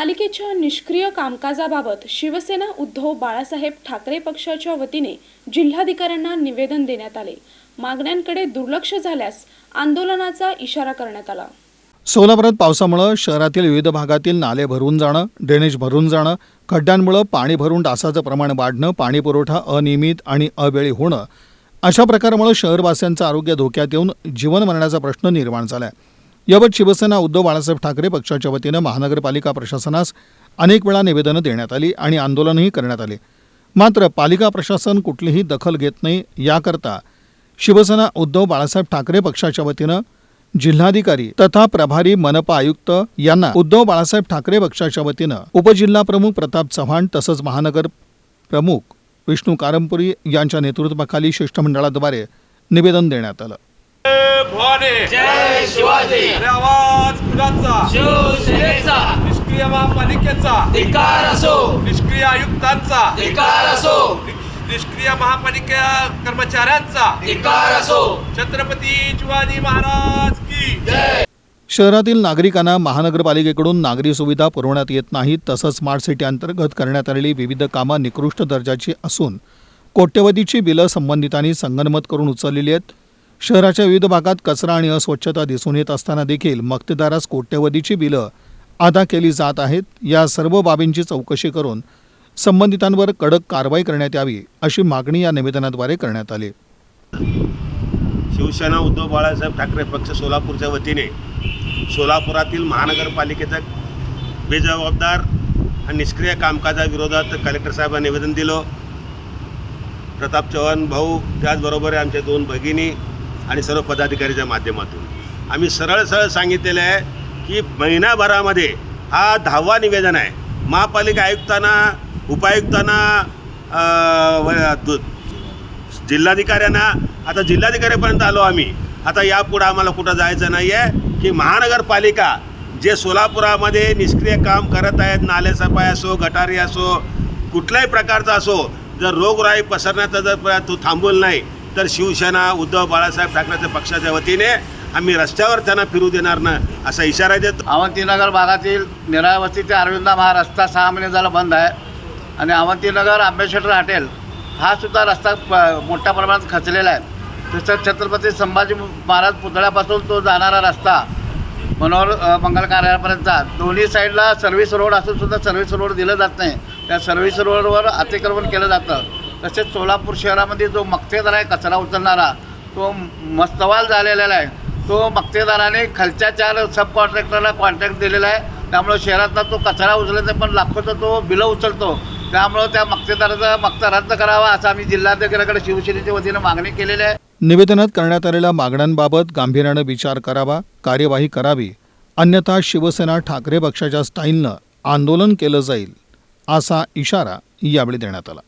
पालिकेच्या निष्क्रिय कामकाजाबाबत शिवसेना उद्धव बाळासाहेब ठाकरे पक्षाच्या वतीने जिल्हाधिकाऱ्यांना निवेदन देण्यात आले. मागण्यांकडे दुर्लक्ष झाल्यास आंदोलनाचा इशारा करण्यात आला. सोलापुरात पावसामुळं शहरातील विविध भागातील नाले भरून जाणं ड्रेनेज भरून जाणं खड्ड्यांमुळं पाणी भरून डासाचं प्रमाण वाढणं पाणी पुरवठा अनियमित आणि अवेळी होणं अशा प्रकारामुळे शहरवासियांचं आरोग्य धोक्यात येऊन जीवन मरण्याचा प्रश्न निर्माण झाला आहे याबाबत शिवसेना उद्धव बाळासाहेब ठाकरे पक्षाच्या वतीनं महानगरपालिका प्रशासनास अनेक वेळा निवेदनं देण्यात आली आणि आंदोलनही करण्यात आले. मात्र पालिका प्रशासन कुठलीही दखल घेत नाही याकरता शिवसेना उद्धव बाळासाहेब ठाकरे पक्षाच्या वतीनं जिल्हाधिकारी तथा प्रभारी मनपा आयुक्त यांना उद्धव बाळासाहेब ठाकरे पक्षाच्या वतीनं उपजिल्हा प्रमुख प्रताप चव्हाण तसंच महानगर प्रमुख विष्णू कारंपुरी यांच्या नेतृत्वाखाली शिष्टमंडळाद्वारे निवेदन देण्यात आलं. भवानी. जय शिवाजी. अरे आवाज कुणाचा शिवसेनेचा. निष्क्रिय महापालिकेचा. असो. निष्क्रिय आयुक्तांचा. असो. निष्क्रिय महापालिका कर्मचाऱ्यांचा. असो. छत्रपती शिवाजी महाराज की. जय. शहरातील नागरिकांना महानगरपालिकेकडून नागरी सुविधा पुरवण्यात येत नाहीत तसंच स्मार्ट सिटी अंतर्गत करण्यात आलेली विविध कामं निकृष्ट दर्जाची असून कोट्यवधीची बिलं संबंधितांनी संगनमत करून उचललेली आहेत. शहराच्या विविध भागात कचरा आणि अस्वच्छता दिसून येत असताना देखील मक्तेदारास कोट्यवधीची बिलं अदा केली जात आहेत. या सर्व बाबींची चौकशी करून संबंधितांवर कडक कारवाई करण्यात यावी अशी मागणी या निवेदनाद्वारे करण्यात आली. शिवसेना उद्धव बाळासाहेब ठाकरे पक्ष सोलापूरच्या वतीने सोलापुरातील महानगरपालिकेचा बेजबाबदार आणि निष्क्रिय कामकाजाविरोधात कलेक्टर साहेबांना निवेदन दिलं. प्रताप चव्हाण भाऊ त्याचबरोबर आमच्या दोन भगिनी आणि सर्व पदाधिकारीच्या माध्यमातून. आम्ही सरळ सरळ सांगितलेलं आहे की महिनाभरामध्ये हा दहावा निवेदन आहे. महापालिका आयुक्तांना उपायुक्तांना जिल्हाधिकाऱ्यांना आता जिल्हाधिकाऱ्यापर्यंत आलो आम्ही. आता यापुढं आम्हाला कुठं जायचं नाही आहे की महानगरपालिका जे सोलापुरामध्ये निष्क्रिय काम करत आहेत नाले सफाई असो गटारी असो कुठल्याही प्रकारचा असो जर रोगराई पसरण्याचा जर प्र- तो थांबवलं नाही. तर शिवसेना उद्धव बाळासाहेब ठाकरेच्या पक्षाच्या वतीने आम्ही रस्त्यावर त्यांना फिरू देणार ना असा इशारा देतो. अवंतीनगर भागातील निरावस्ती ते अरविंदा हा रस्ता सहा महिने झाला बंद आहे. आणि अवंतीनगर आंबेश्वर हॉटेल हा सुद्धा रस्ता प- मोठ्या प्रमाणात खचलेला आहे. तसंच छत्रपती संभाजी महाराज पुतळ्यापासून तो जाणारा रस्ता मनोहर मंगल कार्यालयापर्यंतचा दोन्ही साईडला सर्व्हिस रोड असून सुद्धा सर्व्हिस रोड दिलं जात नाही. त्या सर्व्हिस रोडवर अतिक्रमण केलं जातं. तसेच सोलापूर शहरामध्ये जो मक्तेदार आहे कचरा उचलणारा तो मस्तवाल झालेला आहे. तो मक्तेदाराने खालच्या चार सब कॉन्ट्रॅक्टरला कॉन्ट्रॅक्ट दिलेला आहे. त्यामुळं शहरातला तो कचरा उचलायचा पण लाखोचा तो बिलं उचलतो. त्यामुळं त्या मक्तेदाराचा मक्ता रद्द करावा असं आम्ही जिल्हाधिकाऱ्याकडे शिवसेनेच्या वतीनं मागणी केलेली आहे. निवेदनात करण्यात आलेल्या मागण्यांबाबत गांभीर्यानं विचार करावा कार्यवाही करावी. अन्यथा शिवसेना ठाकरे पक्षाच्या स्टाईलनं आंदोलन केलं जाईल असा इशारा यावेळी देण्यात आला.